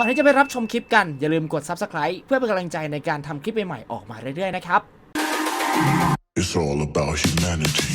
ก่อนที่จะไปรับชมคลิปกันอย่าลืมกด Subscribe เพื่อเป็นกำลังใจในการทำคลิปใหม่ๆออกมาเรื่อยๆนะครับ It's all about humanity.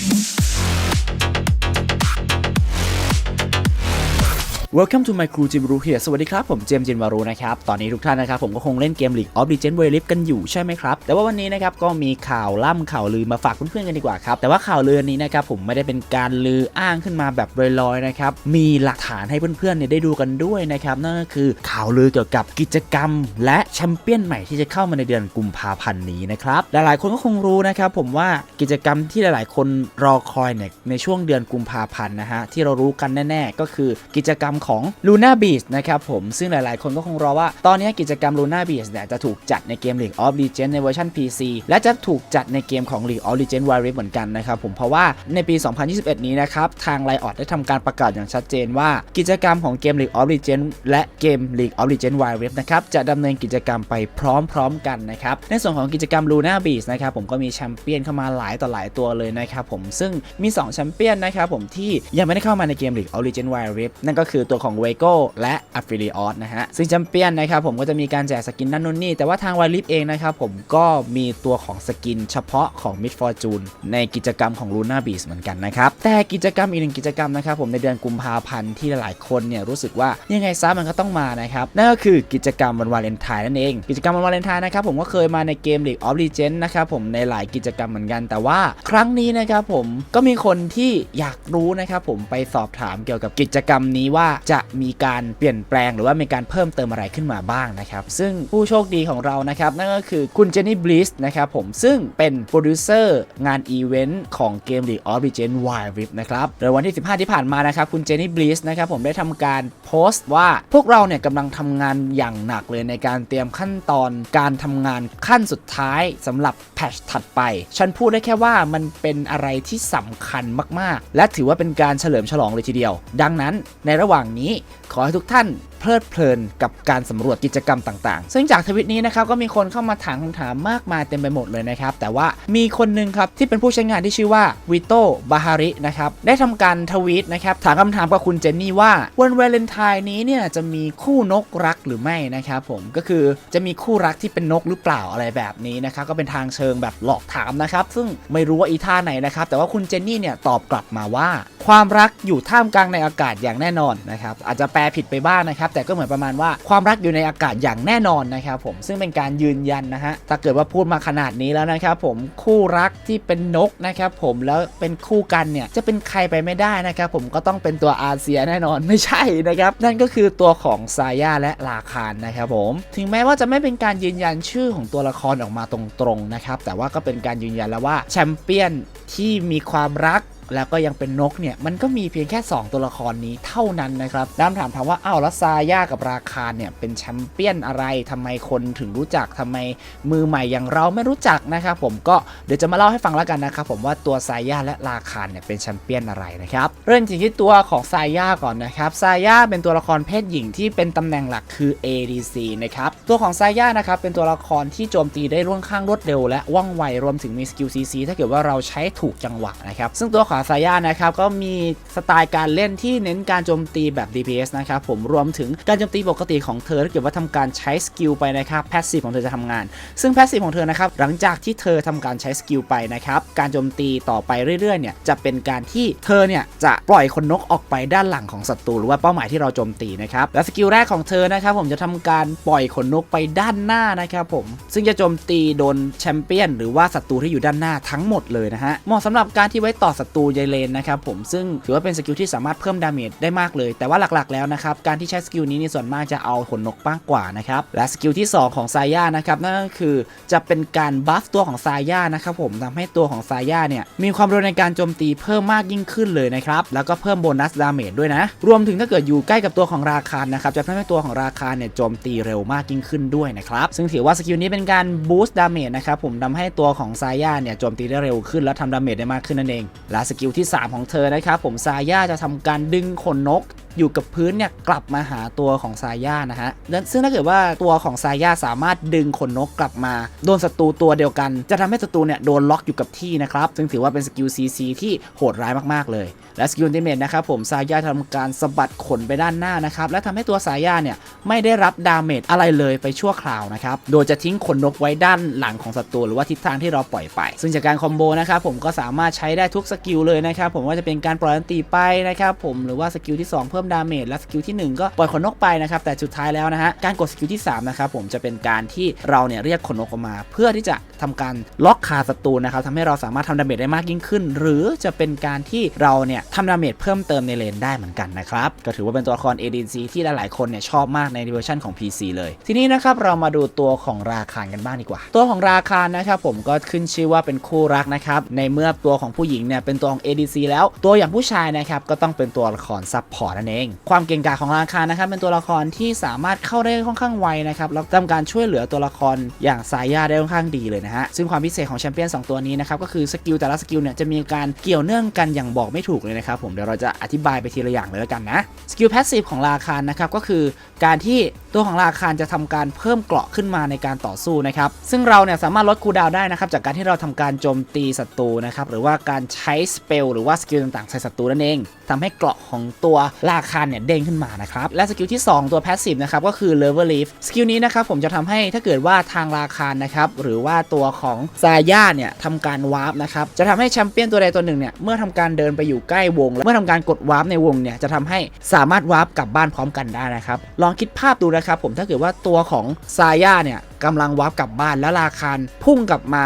Welcome to my crew จิมรูเฮียสวัสดีครับ ผมเจมส์จินวารูนะครับ ตอนนี้ทุกท่านนะครับ ผมก็คงเล่นเกม League of Legends w a r r i f กันอยู่ใช่ไหมครับ แต่ว่าวันนี้นะครับ ก็มีข่าวล่ำข่าวลือมาฝากเพื่อนๆกันดีกว่าครับ แต่ว่าข่าวลือนี้นะครับ ผมไม่ได้เป็นการลืออ้างขึ้นมาแบบลอยๆนะครับ มีหลักฐานให้เพื่อนๆเนี่ยได้ดูกันด้วยนะครับ นั่นก็คือข่าวลือเกี่ยวกับกิจกรรม และแชมเปี้ยนใหม่ที่จะเข้ามาในเดือนกุมภาพันธ์นี้นะครับ หลายๆคนก็คงรู้นะครับ ผมว่ากิจกรรมที่หลาย ๆ คนรอคอยเนี่ยในช่วงเดือนกุมภาพันธ์นะฮะที่เรารู้กันแน่ ๆ ก็คือกิจกรรมของ Luna Beach นะครับผมซึ่งหลายๆ คนก็คงรอว่า ตอนนี้กิจกรรม Luna Beach เนี่ยจะถูกจัดในเกม League of Legends ในเวอร์ชัน PC และจะถูกจัดในเกมของ League of Legends Wild Rift เหมือนกันนะครับผมเพราะว่าในปี 2021 นี้นะครับทาง Riot ได้ทำการประกาศอย่างชัดเจนว่า กิจกรรมของเกม League of Legends และเกม League of Legends Wild Rift นะครับจะดำเนินกิจกรรมไปพร้อมๆกันนะครับในส่วนของกิจกรรม Luna Beach นะครับผมก็มีแชมเปี้ยนเข้ามาหลายต่อหลายตัวเลยนะครับผมซึ่งมี2แชมเปี้ยนนะครับผมที่ยังไม่ได้เข้ามาในเกม League of Legends Wild Rift นั่นก็คือตัวของ Wego และ Affiliate นะฮะซึ่งแชมเปี้ยนนะครับผมก็จะมีการแจกสกินนั่นนู่นนี่ แต่ว่าทาง Wild Rift เองนะครับผมก็มีตัวของสกินเฉพาะของ Mid Fortune ในกิจกรรมของ Luna Beach เหมือนกันนะครับ แต่กิจกรรมอีกหนึ่งกิจกรรมนะครับผมในเดือนกุมภาพันธ์ที่หลายๆคนเนี่ยรู้สึกว่ายังไงซะมันก็ต้องมานะครับนั่นก็คือกิจกรรมวันวาเลนไทน์นั่นเอง กิจกรรมวันวาเลนไทน์นะครับผมก็เคยมาในเกม League of Legends นะครับผมในหลายกิจกรรมเหมือนกัน แต่ว่าครั้งนี้นะครับผมก็มีคนที่อยากรู้นะครับผมไปสอบถามเกี่ยวกับกิจกรรมนี้ว่าจะมีการเปลี่ยนแปลงหรือว่ามีการเพิ่มเติมอะไรขึ้นมาบ้างนะครับ ซึ่งผู้โชคดีของเรานะครับ นั่นก็คือคุณเจนนี่บลิสนะครับผมซึ่งเป็นโปรดิวเซอร์งานอีเวนต์ของเกม League of Legends Wild Rift นะครับโดยวันที่ 15 ที่ผ่านมานะครับ คุณเจนนี่บลิสนะครับผมได้ทำการโพสต์ว่าพวกเราเนี่ยกำลังทำงานอย่างหนักเลยในการเตรียมขั้นตอนการทำงานขั้นสุดท้ายสำหรับแพทชถัดไป ฉันพูดได้แค่ว่ามันเป็นอะไรที่สำคัญมากๆ และถือว่าเป็นการเฉลิมฉลองเลยทีเดียว ดังนั้นในระหว่างนี้ ขอให้ทุกท่านเพลิดเพลินกับการสำรวจกิจกรรมต่างๆ ซึ่งจากทวิตนี้นะครับก็มีคนเข้ามาถามคำถามมากมายเต็มไปหมดเลยนะครับ แต่ว่ามีคนหนึ่งครับที่เป็นผู้ใช้งานที่ชื่อว่าวิโตบาฮารินะครับได้ทำการทวีตนะครับถามคำถามกับคุณเจนนี่ว่าวันวาเลนไทน์นี้เนี่ยจะมีคู่นกรักหรือไม่นะครับผมก็คือจะมีคู่รักที่เป็นนกหรือเปล่าอะไรแบบนี้นะครับก็เป็นทางเชิงแบบหลอกถามนะครับซึ่งไม่รู้ว่าอีท่าไหนนะครับแต่ว่าคุณเจนนี่เนี่ยตอบกลับมาว่า ความรักอยู่ท่ามกลางในอากาศอย่างแน่นอนนะครับอาจจะแปลผิดไปบ้างนะครับแต่ก็เหมือนประมาณว่าความรักอยู่ในอากาศอย่างแน่นอนนะครับผมซึ่งเป็นการยืนยันนะฮะถ้าเกิดว่าพูดมาขนาดนี้แล้วนะครับผมคู่รักที่เป็นนกนะครับผมแล้วเป็นคู่กันเนี่ยจะเป็นใครไปไม่ได้นะครับผมก็ต้องเป็นตัวอาเซียแน่นอนไม่ใช่นะครับนั่นก็คือตัวของซาย่าและลาคารนะครับผมถึงแม้ว่าจะไม่เป็นการยืนยันชื่อของตัวละครออกมาตรงๆนะครับแต่ว่าก็เป็นการยืนยันแล้วว่าแชมเปี้ยนที่มีความรัก แล้วก็ยังเป็นนกเนี่ยมันก็มีเพียงแค่ 2 ตัวละครนี้เท่านั้นนะครับด้ามถามถามว่าอ้าวแล้วซาย่ากับราคาเนี่ยเป็นแชมเปี้ยนอะไรทำไมคนถึงรู้จักทำไมมือใหม่อย่างเราไม่รู้จักนะครับผมก็เดี๋ยวจะมาเล่าให้ฟังแล้วกันนะครับผมว่าตัวซาย่าและราคาเนี่ยเป็นแชมเปี้ยนอะไรนะครับเริ่มจากที่ตัวของซาย่าก่อนนะครับซาย่าเป็นตัวละครเพศหญิงที่เป็นตำแหน่งหลักคือ ADC นะครับตัวของซาย่านะครับเป็นตัวละครที่โจมตีได้ร่วงข้างรวดเร็วและว่องไวรวมถึงมีสกิล CC ถ้าเกิดว่าเราใช้ถูกจังหวะนะครับซึ่งตัวของซาย่านะครับก็มีสไตล์การเล่นที่เน้นการโจมตีแบบ DPS นะครับผมรวมถึงการโจมตีปกติของเธอถ้าเกิดว่าทำการใช้สกิลไปนะครับแพสซีฟของเธอจะทำงาน ซึ่งแพสซีฟของเธอนะครับหลังจากที่เธอทำการใช้สกิลไปนะครับการโจมตีต่อไปเรื่อยๆเนี่ยจะเป็นการที่เธอเนี่ยจะปล่อยคนนกออกไปด้านหลังของศัตรูหรือว่าเป้าหมายที่เราโจมตีนะครับและสกิลแรกของเธอนะครับผมจะทำการปล่อยขนนกไปด้านหน้านะครับผมซึ่งจะโจมตีโดนแชมเปี้ยน หรือว่าศัตรูที่อยู่ด้านหน้าทั้งหมดเลยนะฮะเหมาะสำหรับการที่ไว้ต่อศัตรูเยเลนนะครับผมซึ่งถือว่าเป็นสกิลที่สามารถเพิ่มดาเมจได้มากเลย แต่ว่าหลักๆแล้วนะครับการที่ใช้สกิลนี้ในส่วนมากจะเอาขนนกมากกว่านะครับและสกิลที่ 2 ของซาย่านะครับนั่นก็คือจะเป็นการบัฟตัวของซาย่านะครับผมทำให้ตัวของซาย่าเนี่ยมีความเร็วในการโจมตีเพิ่มมากยิ่งขึ้นเลยนะครับแล้วก็เพิ่มโบนัสดาเมจด้วยนะ รวมถึงถ้าเกิดอยู่ใกล้กับตัวของราคานะครับจะทำให้ตัวของราคาเนี่ยโจมตีเร็วมากยิ่งขึ้นด้วยนะครับซึ่งถือว่าสกิลนี้เป็นการบูสต์ดาเมจนะครับผมทำให้ตัวของซาย่าเนี่ยโจมตีได้เร็วขึ้นและทำดาเมจได้มากขึ้นนั่นเองและสกิลที่ 3 ของเธอนะครับ ผมซาย่าจะทำการดึงขนนก อยู่กับพื้นเนี่ยกลับมาหาตัวของซาย่านะฮะซึ่งถ้าเกิดว่าตัวของซาย่าสามารถดึงขนนกกลับมา โดนศัตรูตัวเดียวกัน จะทำให้ศัตรูเนี่ยโดนล็อกอยู่กับที่นะครับซึ่งถือว่าเป็นสกิล CC ที่โหดร้ายมากๆเลย และสกิลเดเมจนะครับผมซาย่าทำการสะบัดขนไปด้านหน้านะครับและทำให้ตัวซาย่าเนี่ยไม่ได้รับดาเมจอะไรเลยไปชั่วคราวนะครับโดยจะทิ้งขนนกไว้ด้านหลังของศัตรูหรือว่าทิศทางที่เราปล่อยไป ซึ่งจากการคอมโบนะครับผมก็สามารถใช้ได้ทุกสกิลเลยนะครับผมว่าจะเป็นการปล่อยอันตีไปนะครับผมหรือว่าสกิลที่ 2 เพิ่มดาเมจและสกิลที่ 1 ก็ปล่อยขนนกไปนะครับ แต่สุดท้ายแล้วนะฮะ การกดสกิลที่ 3 นะครับผมจะเป็นการที่เราเนี่ยเรียกขนนกออกมา เพื่อที่จะทำการล็อกคาศัตรูนะครับทำให้เราสามารถทำดาเมจได้มากยิ่งขึ้น หรือจะเป็นการที่เราเนี่ยทำดาเมจเพิ่มเติมในเลนได้เหมือนกันนะครับ ก็ถือว่าเป็นตัวละคร ADC ที่หลายๆคนเนี่ยชอบมากในเวอร์ชันของ PC เลย ทีนี้นะครับเรามาดูตัวของราคากันบ้างดีกว่า ตัวของราคานนะครับผมก็ขึ้นชื่อว่าเป็นคู่รักนะครับในเมื่อตัวของผู้หญิงเนี่ยเป็นตัวของ ADC แล้วตัวอย่างผู้ชายนะครับก็ต้องเป็นตัวละครซับพอร์ตนั่นเองความเก่งกาจของราคานนะครับเป็นตัวละครที่สามารถเข้าได้ค่อนข้างไวนะครับแล้วทำการช่วยเหลือตัวละครอย่างสายาได้ค่อนข้างดีเลยนะฮะซึ่งความพิเศษของแชมเปี้ยนสองตัวนี้นะครับก็คือสกิลแต่ละสกิลเนี่ยจะมีการเกี่ยวเนื่องกันอย่างบอกไม่ถูกเลยนะครับผมเดี๋ยวเราจะอธิบายไปทีละอย่างเลยแล้วกันนะสกิลแพสซีฟของราคานนะครับก็คือการที่ตัวของราคานจะทำการเพิ่มเกราะขึ้นมาในการต่อสู้นะครับซึ่งเราเนี่ยสามารถลดคูลดาวน์ได้นะครับจากการที่เราทำการโจมตีศัตรูนะครับหรือว่าการใช้สเปลหรือว่าสกิลต่างๆใส่ศัตรูนั่นเองทำให้เกราะของตัวราคานเนี่ยเด้งขึ้นมานะครับและสกิลที่ 2 ตัวแพสซีฟนะครับก็คือ level lift สกิลนี้นะครับผมจะทำให้ถ้าเกิดว่าทางราคานนะครับหรือว่าตัวของซาย่าเนี่ยทำการวาร์ปนะครับจะทำให้แชมเปี้ยนตัวใดตัวหนึ่งเนี่ยเมื่อทำการเดินไปอยู่ใกล้วง แล้วเมื่อทำการกดวาร์ปในวงเนี่ยจะทำให้สามารถวาร์ปกลับบ้านพร้อมกันได้นะครับลองคิดภาพดูนะครับผมถ้าเกิดว่าตัวของซาย่าเนี่ยกำลังวาร์ปกลับบ้านแล้วราคานพุ่งกลับมา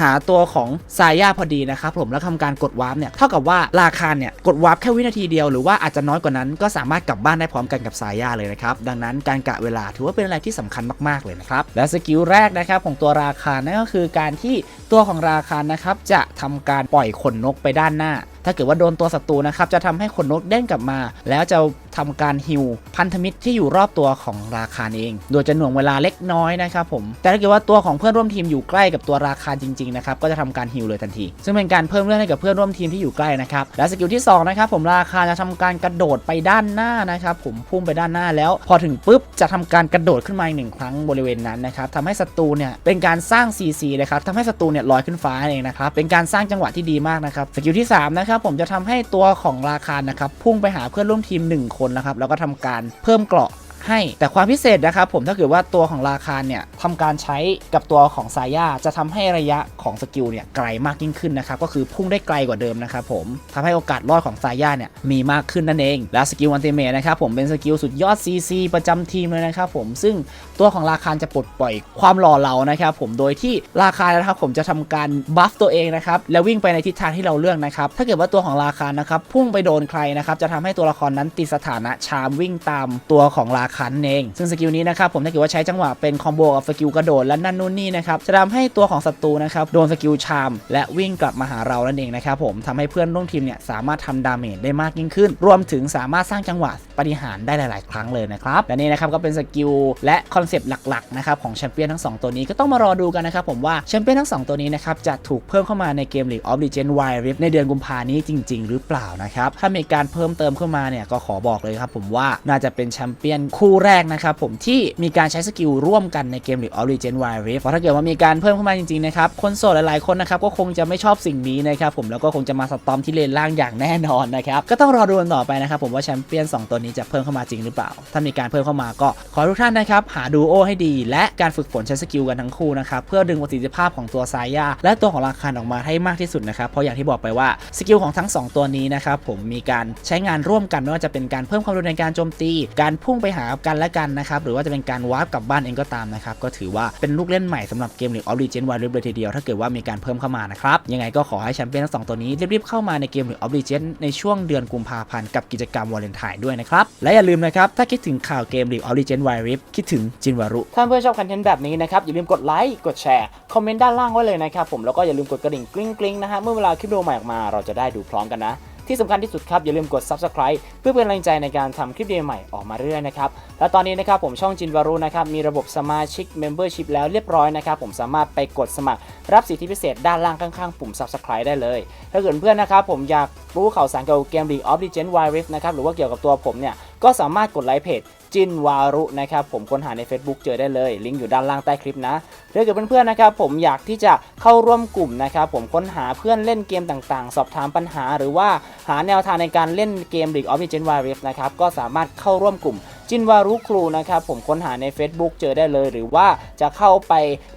หาตัวของซาย่าพอดีนะครับผมแล้วทำการกดวาร์ปเนี่ยเท่ากับว่าราคานเนี่ยกดวาร์ปแค่วินาทีเดียวหรือว่าอาจจะน้อยกว่านั้นก็สามารถกลับบ้านได้พร้อมกันกับซาย่าเลยนะครับดังนั้นการกะเวลาถือว่าเป็นอะไรที่สำคัญมากๆเลยนะครับและสกิลแรกนะครับของตัวราคานนั่นก็คือการที่ตัวของราคานนะครับจะทำการปล่อยขนนกไปด้านหน้า ถ้าเกิดว่าโดนตัวศัตรูนะครับจะทำให้ขนนกเด้งกลับมา แล้วจะทำการฮิวพันธมิตรที่อยู่รอบตัวของราคาเอง โดยจะหน่วงเวลาเล็กน้อยนะครับผมแต่ถ้าเกิดว่าตัวของเพื่อนร่วมทีมอยู่ใกล้กับตัวราคาจริงๆนะครับก็จะทำการฮิวเลยทันที ซึ่งเป็นการเพิ่มเลือดให้กับเพื่อนร่วมทีมที่อยู่ใกล้นะครับและสกิลที่สองนะครับผมราคาจะทำการกระโดดไปด้านหน้านะครับผมพุ่งไปด้านหน้าแล้ว พอถึงปุ๊บจะทำการกระโดดขึ้นมาอีกหนึ่งครั้งบริเวณนั้นนะครับทำให้ศัตรูเนี่ยเป็นการสร้าง CC นะครับทำให้ศัตรูเนี่ยลอยขึ้นฟ้าเองนะครับเป็นการสร้างจังหวะที่ดีมากนะครับสกิลที่สามนะครับผมจะทำให้ตัวของราคานนะครับพุ่งไปหาเพื่อนร่วมทีม 1 คนนะครับแล้วก็ทำการเพิ่มเกราะ ให้ แต่ความพิเศษนะครับผมถ้าเกิดว่าตัวของราคาเนี่ยทำการใช้กับตัวของซาย่าจะทำให้ระยะของสกิลเนี่ยไกลมากยิ่งขึ้นนะครับก็คือพุ่งได้ไกลกว่าเดิมนะครับผมทำให้โอกาสรอดของซาย่าเนี่ยมีมากขึ้นนั่นเอง และสกิลอันเตเมนะครับผมเป็นสกิลสุดยอด CC ประจำทีมเลยนะครับผมซึ่งตัวของราคาจะปลดปล่อยความหล่อเหลานะครับผมโดยที่ราคานะครับผมจะทำการบัฟตัวเองนะครับแล้ววิ่งไปในทิศทางที่เราเลือกนะครับถ้าเกิดว่าตัวของราคานะครับพุ่งไปโดนใครนะครับจะทำให้ตัวละครนั้นติดสถานะชามวิ่งตามตัวของราคานั่นเอง ซึ่งสกิลนี้นะครับผมถ้าเกิดว่าใช้จังหวะเป็นคอมโบกับสกิลกระโดดและนั่นนู่นนี่นะครับจะทำให้ตัวของศัตรูนะครับโดนสกิลชาม และวิ่งกลับมาหาเรานั่นเองนะครับผมทำให้เพื่อนร่วมทีมเนี่ยสามารถทำดาเมจได้มากยิ่งขึ้น รวมถึงสามารถสร้างจังหวะปฏิหารได้หลาย ๆ ครั้งเลยนะครับและนี่นะครับก็เป็นสกิลและคอนเซปต์หลัก ๆ นะครับของแชมเปี้ยนทั้ง 2 ตัวนี้ก็ต้องมารอดูกันนะครับผมว่าแชมเปี้ยนทั้ง 2 ตัวนี้นะครับจะถูกเพิ่มเข้ามาในเกม League of Legends Wild Rift ในเดือนกุมภานี้จริง ๆ หรือเปล่านะครับถ้ามีการเพิ่มเติมเข้ามาเนี่ยก็ขอบอกเลยครับผมว่าน่าจะเป็นแชมเปี้ยนคคู่แรกนะครับผมที่มีการใช้สกิลร่วมกันในเกม League of Legends Wild Rift เพราะถ้าเกิดว่ามีการเพิ่มเข้ามาจริงๆนะครับคนโสดหลายๆคนนะครับก็คงจะไม่ชอบสิ่งนี้นะครับผมแล้วก็คงจะมาสตอมที่เลนล่างอย่างแน่นอนนะครับก็ต้องรอดูกันต่อไปนะครับผมว่าแชมเปี้ยน2ตัวนี้จะเพิ่มเข้ามาจริงหรือเปล่า ถ้ามีการเพิ่มเข้ามาก็ขอทุกท่านนะครับหาดูโอให้ดี และการฝึกฝนใช้สกิลกันทั้งคู่นะครับเพื่อดึงประสิทธิภาพของตัวซายาและตัวของราคานออกมาให้มากที่สุดนะครับเพราะอย่างที่บอกไปว่าสกิลของทั้งสองตัวนี้นะครับผมมีการใช้งานร่วมกันไม่ว่าจะเป็นการเพิ่มความรุนแรงการโจมตี การพุ่งไปหากันและกันนะครับหรือว่าจะเป็นการวาร์ปกลับบ้านเองก็ตามนะครับก็ถือว่าเป็นลูกเล่นใหม่สำหรับเกม League of Legends Wild Rift เลยทีเดียวถ้าเกิดว่ามีการเพิ่มเข้ามานะครับยังไงก็ขอให้แชมเปี้ยนทั้งสองตัวนี้รีบๆเข้ามาในเกม League of Legends ในช่วงเดือนกุมภาพันธ์กับกิจกรรมวาเลนไทน์ด้วยนะครับและอย่าลืมนะครับถ้าคิดถึงข่าวเกม League of Legends Wild Rift คิดถึงจินวารุถ้าเพื่อนชอบคอนเทนต์แบบนี้นะครับอย่าลืมกดไลค์กดแชร์คอมเมนต์ด้านล่างไว้เลยนะครับผมแล้วก็อย่าลืมกดกระดิ่งกริ๊งกริ๊งๆนะฮะเมื่อเวลาคลิปวิดีโอใหม่ออกมาเราจะได้ดูพร้อมกันนะ ที่สำคัญที่สุดครับ อย่าลืมกด subscribe เพื่อเป็นแรงใจในการทำคลิปดีใหม่ออกมาเรื่อยนะครับ และตอนนี้นะครับผมช่องจินวารุนะครับมีระบบสมาชิก Membership แล้วเรียบร้อยนะครับผมสามารถไปกดสมัครรับสิทธิพิเศษด้านล่างข้างๆ ปุ่ม subscribe ได้เลย ถ้าเกิดเพื่อนนะครับผมอยากรู้ข่าวสารเกี่ยวกับเกม League of Legends Wild Rift นะครับหรือว่าเกี่ยวกับตัวผมเนี่ยก็สามารถกดไลค์เพจ จินวารุนะครับผมค้นหาใน Facebook เจอได้เลยลิงก์อยู่ด้านล่างใต้คลิปนะถ้าเกิดเพื่อนๆนะครับผมอยากที่จะเข้าร่วมกลุ่มนะครับผมค้นหาเพื่อนเล่นเกมต่างๆ สอบถามปัญหา หรือว่าหาแนวทางในการเล่นเกม League of Legends Wild Rift นะครับก็สามารถเข้าร่วมกลุ่ม จินวารุครูนะครับผมค้นหาใน Facebook เจอได้เลย หรือว่าจะเข้าไป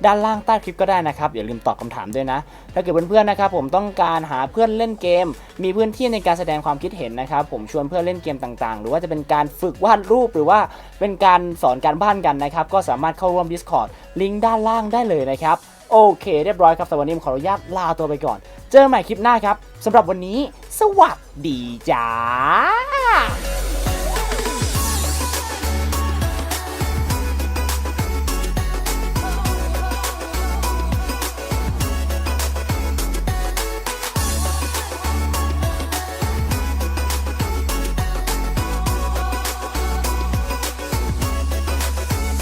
ด้านล่างใต้คลิปก็ได้นะครับอย่าลืมตอบคำถามด้วยนะ ถ้าเกิดเพื่อนๆนะครับผมต้องการหาเพื่อนเล่นเกม มีพื้นที่ในการแสดงความคิดเห็นนะครับผมชวนเพื่อนเล่นเกมต่างๆ หรือว่าจะเป็นการฝึกวาดรูปหรือว่าเป็นการสอนการบ้านกันนะครับก็สามารถเข้าร่วม Discord ลิงก์ด้านล่างได้เลยนะครับโอเคเรียบร้อยครับแต่วันนี้ผมขออนุญาตลาตัวไปก่อน เจอกันใหม่คลิปหน้าครับสำหรับวันนี้ สวัสดีจ้า